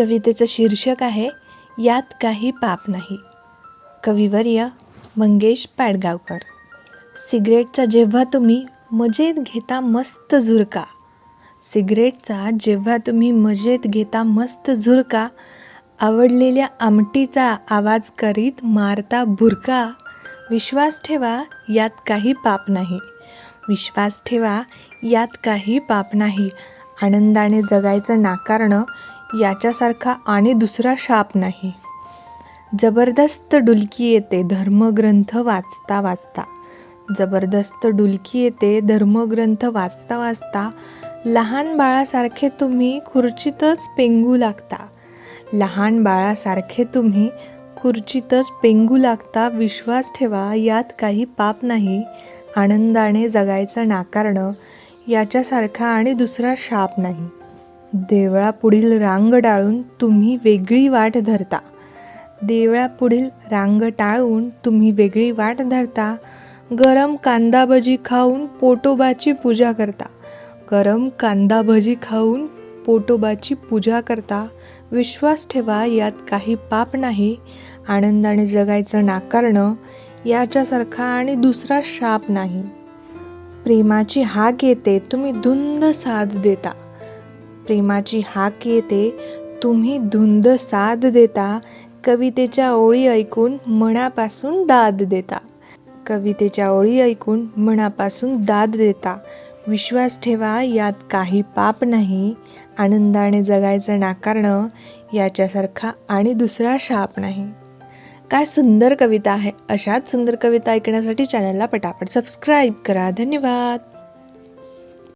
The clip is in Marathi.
कवितेचं शीर्षक आहे यात काही पाप नाही. कविवर्य मंगेश पाडगावकर. सिगरेटचा जेव्हा तुम्ही मजेत घेता मस्त झुरका. सिगरेटचा जेव्हा तुम्ही मजेत घेता मस्त झुरका आवडलेल्या आमटीचा आवाज करीत मारता भुरका विश्वास ठेवा यात काही पाप नाही. विश्वास ठेवा यात काही पाप नाही. आनंदाने जगायचं नाकारणं याच्यासारखा आणि दुसरा शाप नाही. जबरदस्त डुलकी येते धर्मग्रंथ वाचता वाचता. जबरदस्त डुलकी येते धर्मग्रंथ वाचता वाचता. लहान बाळासारखे तुम्ही खुर्चीतच पेंगू लागता. लहान बाळासारखे तुम्ही खुर्चीतच पेंगू लागता. विश्वास ठेवा यात काही पाप नाही. आनंदाने जगायचं नाकारणं याच्यासारखा आणि दुसरा शाप नाही. देवळापुढील रांग टाळून तुम्ही वेगळी वाट धरता. देवळापुढील रांग टाळून तुम्ही वेगळी वाट धरता. गरम कांदा भजी खाऊन पोटोबाची पूजा करता. गरम कांदा भजी खाऊन पोटोबाची पूजा करता. विश्वास ठेवा यात काही पाप नाही. आनंदाने जगायचं नाकारणं याच्यासारखा आणि दुसरा शाप नाही. प्रेमाची हाक येते तुम्ही धुंद साथ देता. प्रेमाची हाक येते तुम्ही धुंद साद देता कवितेच्या ओळी ऐकून मनापासून दाद देता. कवितेच्या ओळी ऐकून मनापासून दाद देता. विश्वास ठेवा यात काही पाप नाही. आनंदाने जगायचं नाकारणं याच्यासारखा आणि दुसरा शाप नाही. काय सुंदर कविता आहे अशाच सुंदर कविता ऐकण्यासाठी चॅनलला पटापट सबस्क्राईब करा. धन्यवाद.